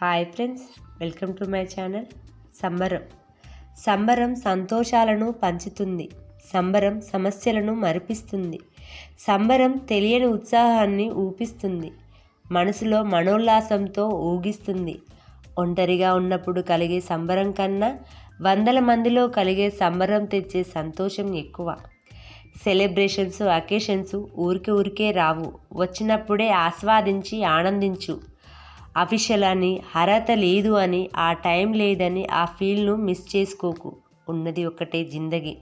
Hi friends welcome to my channel సంబరం. సంబరం సంతోషాలను పంచుతుంది సంబరం సమస్యలను మరిపిస్తుంది సంబరం తెలియని ఉత్సాహాన్ని ఊపిస్తుంది మనసులో మనోల్లాసంతో ఊగిస్తుంది. ఒంటరిగా ఉన్నప్పుడు కలిగే సంబరం కన్నా వందల మందిలో కలిగే సంబరం తెచ్చే సంతోషం ఎక్కువ. సెలబ్రేషన్స్ అకేషన్స్ ఊరికే ఊరికే రావు వచ్చినప్పుడే ఆస్వాదించి ఆనందించు. అఫీషియల్ అని అర్హత లేదు అని ఆ టైం లేదని ఆ ఫీల్ను మిస్ చేసుకోకు. ఉన్నది ఒక్కటే జిందగీ.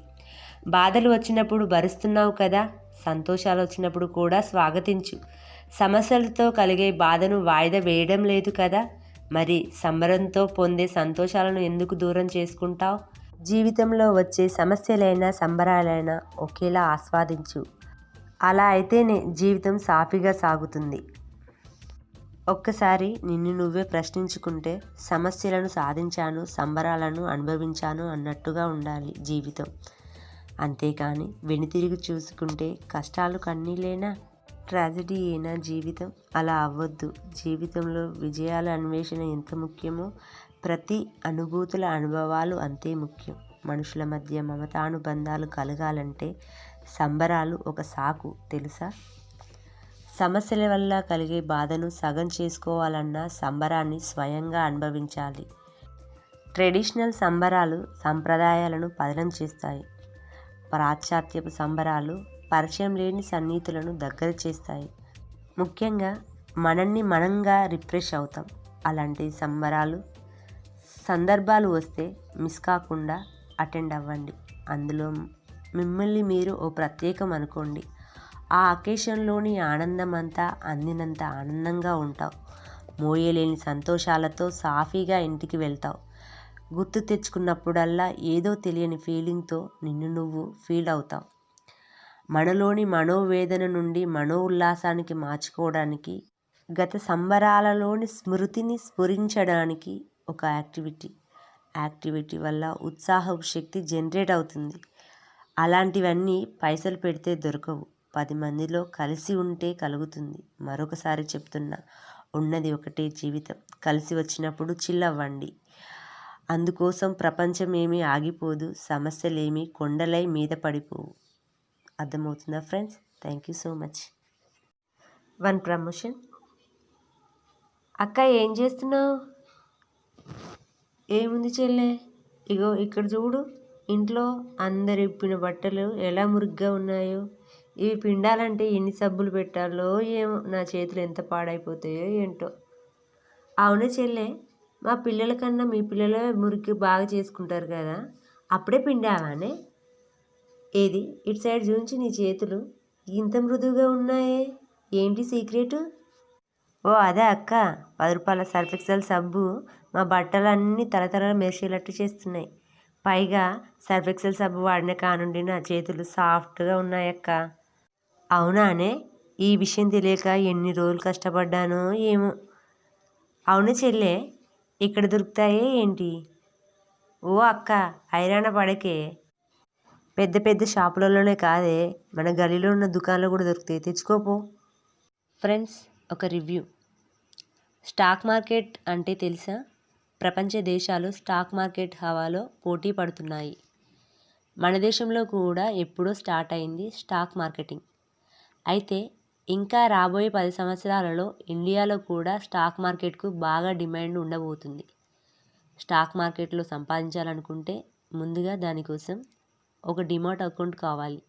బాధలు వచ్చినప్పుడు భరుస్తున్నావు కదా సంతోషాలు వచ్చినప్పుడు కూడా స్వాగతించు. సమస్యలతో కలిగే బాధను వాయిదా వేయడం లేదు కదా మరి సంబరంతో పొందే సంతోషాలను ఎందుకు దూరం చేసుకుంటావు? జీవితంలో వచ్చే సమస్యలైనా సంబరాలైనా ఒకేలా ఆస్వాదించు. అలా అయితేనే జీవితం సాఫీగా సాగుతుంది. ఒక్కసారి నిన్ను నువ్వే ప్రశ్నించుకుంటే సమస్యలను సాధించాను సంబరాలను అనుభవించాను అన్నట్టుగా ఉండాలి జీవితం. అంతేకాని వెనుతిరిగి చూసుకుంటే కష్టాలు కన్నీలేనా? ట్రాజడీ అయినా జీవితం? అలా అవ్వద్దు. జీవితంలో విజయాల అన్వేషణ ఎంత ముఖ్యమో ప్రతి అనుభూతుల అనుభవాలు అంతే ముఖ్యం. మనుషుల మధ్య మమతానుబంధాలు కలగాలంటే సంబరాలు ఒక సాకు తెలుసా? సమస్యల వల్ల కలిగే బాధను సగం చేసుకోవాలన్న సంబరాన్ని స్వయంగా అనుభవించాలి. ట్రెడిషనల్ సంబరాలు సంప్రదాయాలను పతనం చేస్తాయి. పాశ్చాత్యపు సంబరాలు పరిచయం లేని సన్నిహితులను దగ్గర చేస్తాయి. ముఖ్యంగా మనల్ని మనంగా రిఫ్రెష్ అవుతాం. అలాంటి సంబరాలు సందర్భాలు వస్తే మిస్ కాకుండా అటెండ్ అవ్వండి. అందులో మిమ్మల్ని మీరు ఓ ప్రత్యేకం అనుకోండి. ఆ అకేషన్లోని ఆనందం అంతా అందినంత ఆనందంగా ఉంటావు. మోయలేని సంతోషాలతో సాఫీగా ఇంటికి వెళ్తావు. గుర్తు తెచ్చుకున్నప్పుడల్లా ఏదో తెలియని ఫీలింగ్తో నిన్ను నువ్వు ఫీల్ అవుతావు. మనలోని మనోవేదన నుండి మనో ఉల్లాసానికి మార్చుకోవడానికి గత సంబరాలలోని స్మృతిని స్ఫురించడానికి ఒక యాక్టివిటీ. యాక్టివిటీ వల్ల ఉత్సాహపు శక్తి జనరేట్ అవుతుంది. అలాంటివన్నీ పైసలు పెడితే దొరకవు. పది మందిలో కలిసి ఉంటే కలుగుతుంది. మరొకసారి చెప్తున్నా ఉన్నది ఒకటే జీవితం. కలిసి వచ్చినప్పుడు చిల్లవ్వండి. అందుకోసం ప్రపంచం ఏమీ ఆగిపోదు సమస్యలేమి కొండలై మీద పడిపోవు. అర్థమవుతుందా friends? Thank you so much. One promotion. అక్క ఏం చేస్తున్నావు? ఏముంది చెల్లె? ఇగో ఇక్కడ చూడు ఇంట్లో అందరు ఇప్పిన బట్టలు ఎలా మురిగ్గా ఉన్నాయో. ఇవి పిండాలంటే ఎన్ని సబ్బులు పెట్టాలో ఏమో నా చేతులు ఎంత పాడైపోతాయో ఏంటో. అవునే చెల్లె మా పిల్లల కన్నా మీ పిల్లలే మురికి బాగా చేసుకుంటారు కదా అప్పుడే పిండావానే? ఏది ఇటు సైడ్ చూపించి నీ చేతులు ఇంత మృదువుగా ఉన్నాయే? ఏంటి సీక్రెట్? ఓ అదే అక్క పది రూపాయల సర్ఫెక్సల్ సబ్బు మా బట్టలన్నీ తలతల మెరిసేటట్టు చేస్తున్నాయి. పైగా సర్ఫెక్సల్ సబ్బు వాడిన కానుండి నా చేతులు సాఫ్ట్గా ఉన్నాయక్క. అవునానే ఈ విషయం తెలియక ఎన్ని రోజులు కష్టపడ్డానో ఏమో. అవును చెల్లె ఇక్కడ దొరుకుతాయే ఏంటి? ఓ అక్క హైరాణ పడకే. పెద్ద పెద్ద షాపులలోనే కాదే మన గలీలో ఉన్న దుకాణాలు కూడా దొరుకుతాయి. తెచ్చుకోపో. ఫ్రెండ్స్ ఒక రివ్యూ. స్టాక్ మార్కెట్ అంటే తెలుసా? ప్రపంచ దేశాలు స్టాక్ మార్కెట్ హవాలో పోటీ పడుతున్నాయి. మన దేశంలో కూడా ఎప్పుడో స్టార్ట్ అయింది స్టాక్ మార్కెటింగ్. అయితే ఇంకా రాబోయే పది సంవత్సరాలలో ఇండియాలో కూడా స్టాక్ మార్కెట్కు బాగా డిమాండ్ ఉండబోతుంది. స్టాక్ మార్కెట్లో సంపాదించాలనుకుంటే ముందుగా దానికోసం ఒక డిమాట్ అకౌంట్ కావాలి.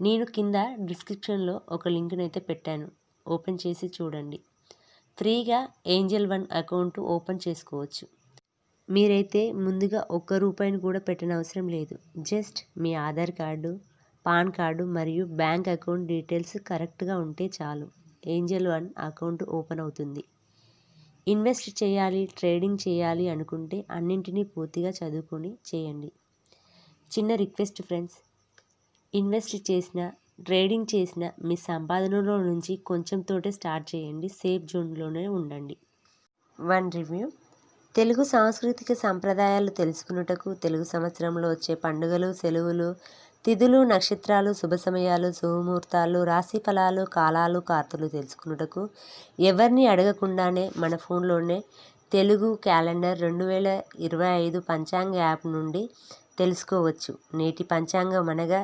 నేను కింద డిస్క్రిప్షన్లో ఒక లింక్ని అయితే పెట్టాను. ఓపెన్ చేసి చూడండి. ఫ్రీగా ఏంజల్ వన్ అకౌంట్ ఓపెన్ చేసుకోవచ్చు. మీరైతే ముందుగా ఒక్క రూపాయిని కూడా పెట్టనవసరం లేదు. జస్ట్ మీ ఆధార్ కార్డు పాన్ కార్డు మరియు బ్యాంక్ అకౌంట్ డీటెయిల్స్ కరెక్ట్గా ఉంటే చాలు. ఏంజల్ వన్ అకౌంట్ ఓపెన్ అవుతుంది. ఇన్వెస్ట్ చేయాలి ట్రేడింగ్ చేయాలి అనుకుంటే అన్నింటినీ పూర్తిగా చదువుకొని చేయండి. చిన్న రిక్వెస్ట్ ఫ్రెండ్స్ ఇన్వెస్ట్ చేసిన ట్రేడింగ్ చేసిన మీ సంపాదనలో నుంచి కొంచెం తోటే స్టార్ట్ చేయండి. సేఫ్ జోన్లోనే ఉండండి. One review. తెలుగు సాంస్కృతిక సంప్రదాయాలు తెలుసుకున్నటకు తెలుగు సంవత్సరంలో వచ్చే పండుగలు సెలవులు తిథులు నక్షత్రాలు శుభ సమయాలు శుభముహూర్తాలు రాశి ఫలాలు కాలాలు కార్తలు తెలుసుకున్నటకు ఎవరిని అడగకుండానే మన ఫోన్లోనే తెలుగు క్యాలెండర్ రెండు వేల ఇరవై ఐదు పంచాంగ యాప్ నుండి తెలుసుకోవచ్చు. నేటి పంచాంగం అనగా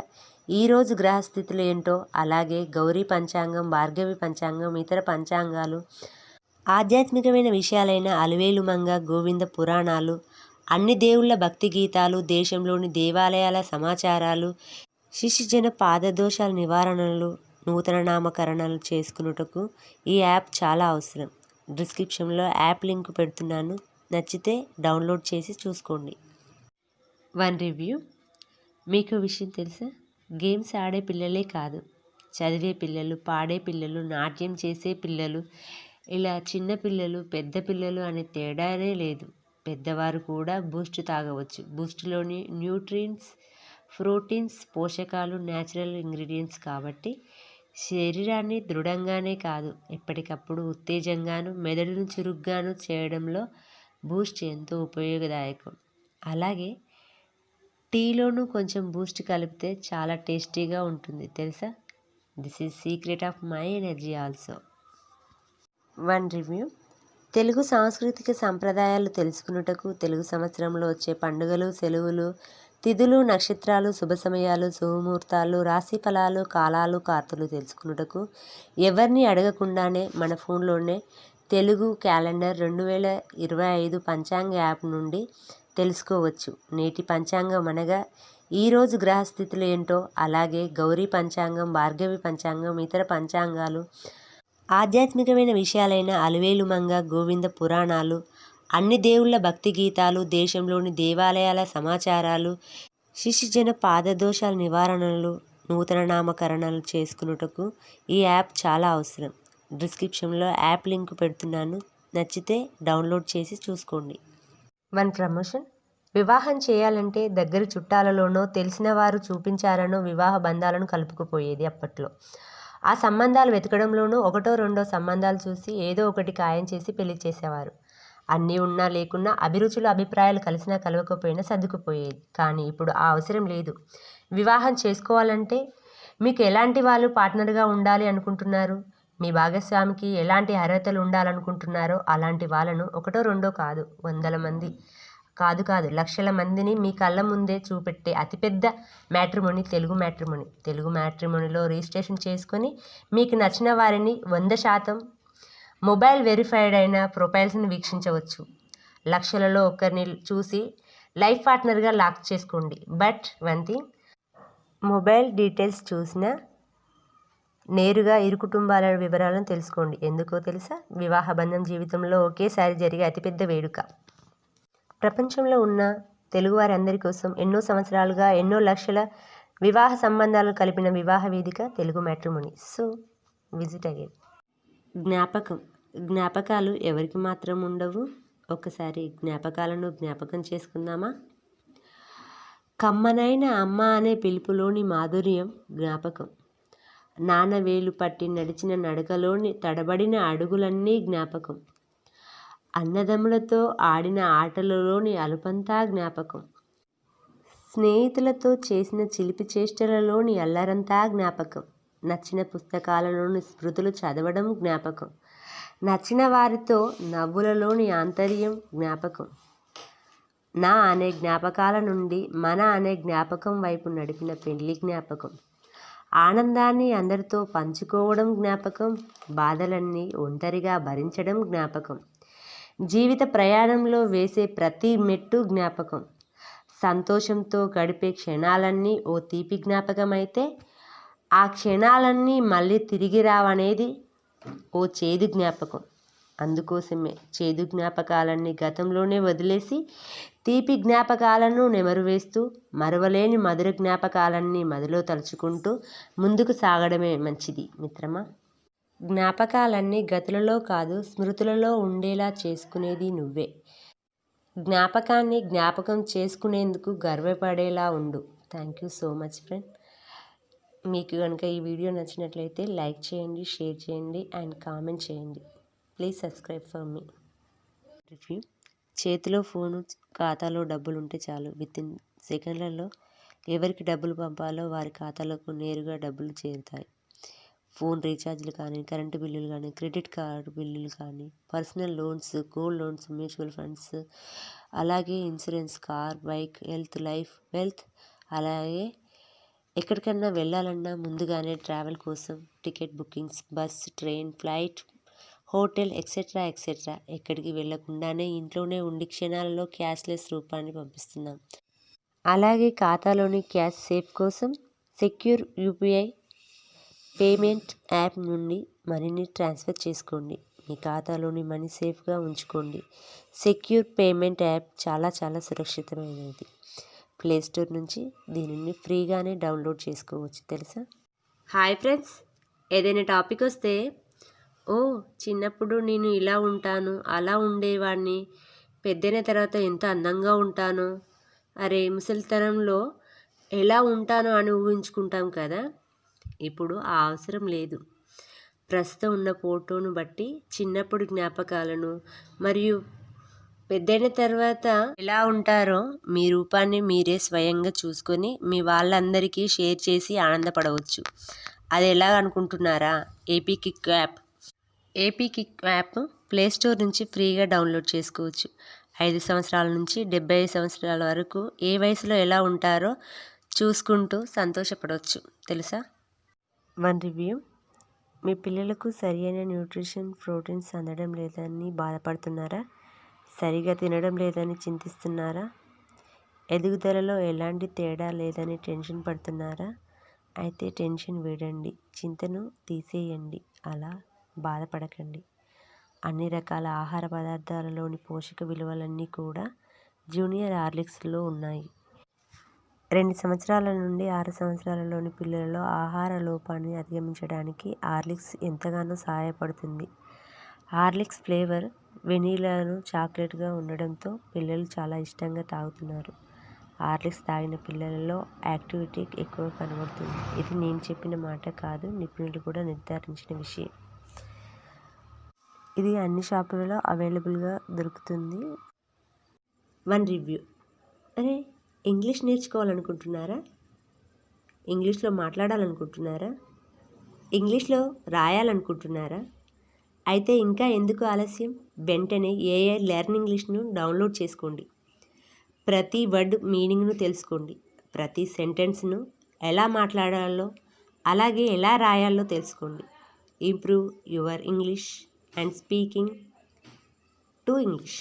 ఈరోజు గ్రహస్థితులు ఏంటో అలాగే గౌరీ పంచాంగం భార్గవి పంచాంగం ఇతర పంచాంగాలు ఆధ్యాత్మికమైన విషయాలైన అలవేలు మంగ గోవింద పురాణాలు అన్ని దేవుళ్ళ భక్తి గీతాలు దేశంలోని దేవాలయాల సమాచారాలు శిశుజన పాదదోషాల నివారణలు నూతన నామకరణలు చేసుకున్నటకు ఈ యాప్ చాలా అవసరం. డిస్క్రిప్షన్లో యాప్ లింక్ పెడుతున్నాను. నచ్చితే డౌన్లోడ్ చేసి చూసుకోండి. One review. మీకు విషయం తెలుసా? గేమ్స్ ఆడే పిల్లలే కాదు. చదివే పిల్లలు పాడే పిల్లలు నాట్యం చేసే పిల్లలు ఇలా చిన్న పిల్లలు పెద్ద పిల్లలు అనే తేడానే లేదు. పెద్దవారు కూడా బూస్ట్ తాగవచ్చు. బూస్ట్లోని న్యూట్రియన్స్ ప్రోటీన్స్ పోషకాలు న్యాచురల్ ఇంగ్రీడియంట్స్ కాబట్టి శరీరాన్ని దృఢంగానే కాదు ఎప్పటికప్పుడు ఉత్తేజంగాను మెదడును చురుగ్గాను చేయడంలో బూస్ట్ ఎంతో ఉపయోగదాయకం. అలాగే టీలోనూ కొంచెం బూస్ట్ కలిపితే చాలా టేస్టీగా ఉంటుంది తెలుసా? This is secret of my energy also. One review. Telugu సాంస్కృతిక సంప్రదాయాలు తెలుసుకున్నటకు తెలుగు సంవత్సరంలో వచ్చే పండుగలు సెలవులు తిథులు నక్షత్రాలు శుభ సమయాలు శుభముహూర్తాలు రాశి ఫలాలు కాలాలు కార్తలు తెలుసుకున్నటకు ఎవరిని అడగకుండానే మన ఫోన్లోనే తెలుగు క్యాలెండర్ రెండు వేల ఇరవై ఐదు పంచాంగ యాప్ నుండి తెలుసుకోవచ్చు. నేటి పంచాంగం అనగా ఈరోజు గ్రహస్థితులు ఏంటో అలాగే గౌరీ పంచాంగం భార్గవి పంచాంగం ఇతర పంచాంగాలు ఆధ్యాత్మికమైన విషయాలైన అలవేలు మంగ గోవింద పురాణాలు అన్ని దేవుళ్ళ భక్తి గీతాలు దేశంలోని దేవాలయాల సమాచారాలు శిశుజన పాదదోషాల నివారణలు నూతన నామకరణలు చేసుకున్నటకు ఈ యాప్ చాలా అవసరం. డిస్క్రిప్షన్లో యాప్ లింక్ పెడుతున్నాను. నచ్చితే డౌన్లోడ్ చేసి చూసుకోండి. One promotion. వివాహం చేయాలంటే దగ్గర చుట్టాలలోనో తెలిసిన వారు చూపించారనో వివాహ బంధాలను కలుపుకుపోయేది అప్పట్లో. ఆ సంబంధాలు వెతకడంలోనూ ఒకటో రెండో సంబంధాలు చూసి ఏదో ఒకటి ఖాయం చేసి పెళ్ళి చేసేవారు. అన్నీ ఉన్నా లేకున్నా అభిరుచులు అభిప్రాయాలు కలిసినా కలవకపోయినా సర్దుకుపోయేది. కానీ ఇప్పుడు ఆ అవసరం లేదు. వివాహం చేసుకోవాలంటే మీకు ఎలాంటి వాళ్ళు పార్ట్నర్గా ఉండాలి అనుకుంటున్నారు? మీ భాగస్వామికి ఎలాంటి అర్హతలు ఉండాలనుకుంటున్నారో అలాంటి వాళ్ళను ఒకటో రెండో కాదు వందల మంది. కాదు కాదు లక్షల మందిని మీ కళ్ళ ముందే చూపెట్టే అతిపెద్ద మ్యాట్రిమోని తెలుగు మ్యాట్రిమోని. తెలుగు మ్యాట్రిమోనిలో రిజిస్ట్రేషన్ చేసుకొని మీకు నచ్చిన వారిని వంద శాతం మొబైల్ వెరిఫైడ్ అయిన ప్రొఫైల్స్ని వీక్షించవచ్చు. లక్షలలో ఒకరిని చూసి లైఫ్ పార్ట్నర్గా లాక్ చేసుకోండి. But one thing mobile details చూసిన నేరుగా ఇరు కుటుంబాల వివరాలను తెలుసుకోండి. ఎందుకో తెలుసా? వివాహ బంధం జీవితంలో ఒకేసారి జరిగే అతిపెద్ద వేడుక. ప్రపంచంలో ఉన్న తెలుగువారందరి కోసం ఎన్నో సంవత్సరాలుగా ఎన్నో లక్షల వివాహ సంబంధాలు కలిపిన వివాహ వేదిక తెలుగు మ్యాట్రిమోని. సో విజిట్ అయ్యేది జ్ఞాపకం. జ్ఞాపకాలు ఎవరికి మాత్రం ఉండవు. ఒకసారి జ్ఞాపకాలను జ్ఞాపకం చేసుకుందామా? కమ్మనైన అమ్మ అనే పిలుపులోని మాధుర్యం జ్ఞాపకం. నాన్న వేలు పట్టి నడిచిన నడకలోని తడబడిన అడుగులన్నీ జ్ఞాపకం. అన్నదమ్ములతో ఆడిన ఆటలలోని అలుపంతా జ్ఞాపకం. స్నేహితులతో చేసిన చిలిపి చేష్టలలోని అల్లరంతా జ్ఞాపకం. నచ్చిన పుస్తకాలలోని స్మృతులు చదవడం జ్ఞాపకం. నచ్చిన వారితో నవ్వులలోని ఆంతర్యం జ్ఞాపకం. నా అనే జ్ఞాపకాల నుండి మన అనే జ్ఞాపకం వైపు నడిపిన పెళ్ళి జ్ఞాపకం. ఆనందాన్ని అందరితో పంచుకోవడం జ్ఞాపకం. బాధలన్నీ ఒంటరిగా భరించడం జ్ఞాపకం. జీవిత ప్రయాణంలో వేసే ప్రతి మెట్టు జ్ఞాపకం. సంతోషంతో గడిపే క్షణాలన్నీ ఓ తీపి జ్ఞాపకం అయితే ఆ క్షణాలన్నీ మళ్ళీ తిరిగి రావనేది ఓ చేదు జ్ఞాపకం. అందుకోసమే చేదు జ్ఞాపకాలన్నీ గతంలోనే వదిలేసి తీపి జ్ఞాపకాలను నెమరువేస్తూ మరవలేని మధుర జ్ఞాపకాలన్నీ మదిలో తలుచుకుంటూ ముందుకు సాగడమే మంచిది మిత్రమా? జ్ఞాపకాలన్నీ గతులలో కాదు స్మృతులలో ఉండేలా చేసుకునేది నువ్వే. జ్ఞాపకాన్ని జ్ఞాపకం చేసుకునేందుకు గర్వపడేలా ఉండు. Thank you so much friend మీకు కనుక ఈ వీడియో నచ్చినట్లయితే లైక్ చేయండి షేర్ చేయండి అండ్ కామెంట్ చేయండి. ప్లీజ్ సబ్స్క్రైబ్ ఫర్ మీ రివ్యూ చేతిలో ఫోను ఖాతాలో డబ్బులు ఉంటే చాలు. విత్ ఇన్ సెకండ్లలో ఎవరికి డబ్బులు పంపాలో వారి ఖాతాలకు నేరుగా డబ్బులు చేరుతాయి. ఫోన్ రీఛార్జ్లు కానీ కరెంటు బిల్లులు కానీ క్రెడిట్ కార్డు బిల్లులు కానీ personal loans gold loans mutual funds అలాగే insurance car bike health life wealth అలాగే ఎక్కడికన్నా వెళ్ళాలన్నా ముందుగానే ట్రావెల్ కోసం ticket bookings bus train flight hotel etcetera etcetera ఎక్కడికి వెళ్ళకుండానే ఇంట్లోనే ఉండి క్షణాలలో క్యాష్లెస్ రూపాన్ని పంపిస్తున్నాం. అలాగే ఖాతాలోని క్యాష్ సేఫ్ కోసం సెక్యూర్ యూపీఐ పేమెంట్ యాప్ నుండి మనీని ట్రాన్స్ఫర్ చేసుకోండి. మీ ఖాతాలోని మనీ సేఫ్గా ఉంచుకోండి. సెక్యూర్ పేమెంట్ యాప్ చాలా చాలా సురక్షితమైనది. ప్లేస్టోర్ నుంచి దీనిని ఫ్రీగానే డౌన్లోడ్ చేసుకోవచ్చు. తెలుసా? Hi friends. ఏదైనా టాపిక్ వస్తే ఓ చిన్నప్పుడు నేను ఇలా ఉంటాను అలా ఉండేవాడిని పెద్దైన తర్వాత ఎంత అందంగా ఉంటాను. అరే ముసలితనంలో ఎలా ఉంటాను అని ఊహించుకుంటాం కదా. ఇప్పుడు ఆ అవసరం లేదు. ప్రస్తుతం ఉన్న ఫోటోను బట్టి చిన్నప్పుడు జ్ఞాపకాలను మరియు పెద్దయిన తర్వాత ఎలా ఉంటారో మీ రూపాన్ని మీరే స్వయంగా చూసుకొని మీ వాళ్ళందరికీ షేర్ చేసి ఆనందపడవచ్చు. అది ఎలా అనుకుంటున్నారా? AP kick app. AP kick app play store నుంచి ఫ్రీగా డౌన్లోడ్ చేసుకోవచ్చు. ఐదు సంవత్సరాల నుంచి డెబ్బై ఐదు సంవత్సరాల వరకు ఏ వయసులో ఎలా ఉంటారో చూసుకుంటూ సంతోషపడవచ్చు. తెలుసా? వన్ రివ్యూ మీ పిల్లలకు సరియైన న్యూట్రిషన్ ప్రోటీన్స్ అందడం లేదని బాధపడుతున్నారా? సరిగా తినడం లేదని చింతిస్తున్నారా? ఎదుగుదలలో ఎలాంటి తేడా లేదని టెన్షన్ పడుతున్నారా? అయితే టెన్షన్ వీడండి చింతను తీసేయండి అలా బాధపడకండి. అన్ని రకాల ఆహార పదార్థాలలోని పోషక విలువలన్నీ కూడా జూనియర్ హార్లిక్స్లో ఉన్నాయి. రెండు సంవత్సరాల నుండి ఆరు సంవత్సరాలలోని పిల్లలలో ఆహార లోపాన్ని అధిగమించడానికి హార్లిక్స్ ఎంతగానో సహాయపడుతుంది. హార్లిక్స్ ఫ్లేవర్ వెనీలాను చాక్లెట్గా ఉండడంతో పిల్లలు చాలా ఇష్టంగా తాగుతున్నారు. హార్లిక్స్ తాగిన పిల్లలలో యాక్టివిటీ ఎక్కువ కనబడుతుంది. ఇది నేను చెప్పిన మాట కాదు నిపుణులు కూడా నిర్ధారించిన విషయం. ఇది అన్ని షాపులలో అవైలబుల్గా దొరుకుతుంది. One review. అరే! ఇంగ్లీష్ నేర్చుకోవాలనుకుంటున్నారా? ఇంగ్లీష్లో మాట్లాడాలనుకుంటున్నారా? ఇంగ్లీష్లో రాయాలనుకుంటున్నారా? అయితే ఇంకా ఎందుకు ఆలస్యం? వెంటనే ఏఐ లెర్న్ ఇంగ్లీష్ను డౌన్లోడ్ చేసుకోండి. ప్రతి వర్డ్ మీనింగ్ను తెలుసుకోండి. ప్రతి సెంటెన్స్ను ఎలా మాట్లాడాలో అలాగే ఎలా రాయాలో తెలుసుకోండి. Improve your English and speaking to English.